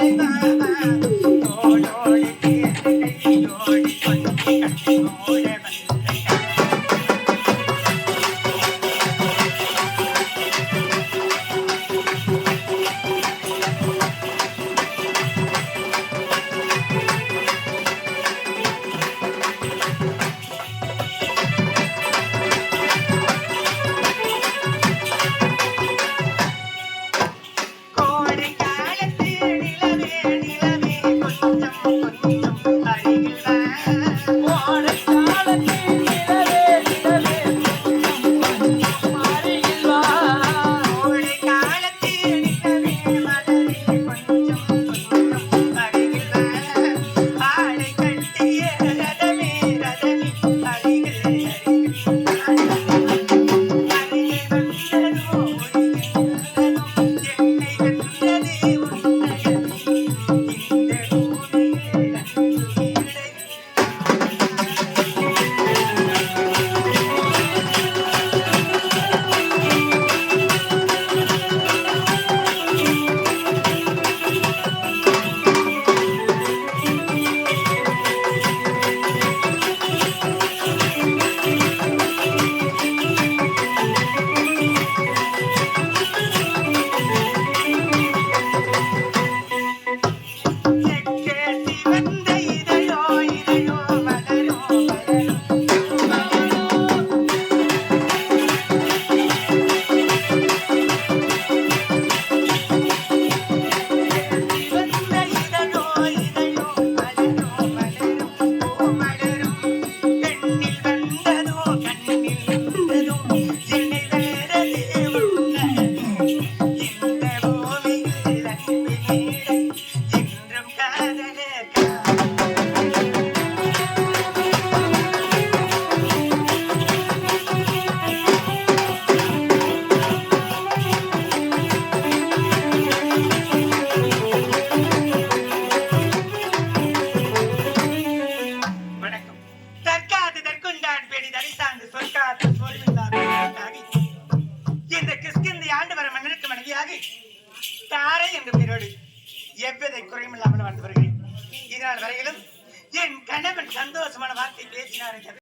Amen. என்ற பெயரோடு எவ்வித குறையும் இல்லாமல் வாழ்ந்து வருகிறேன். இதனால் வரையிலும் என் கணவன் சந்தோஷமான வார்த்தை பேசினார்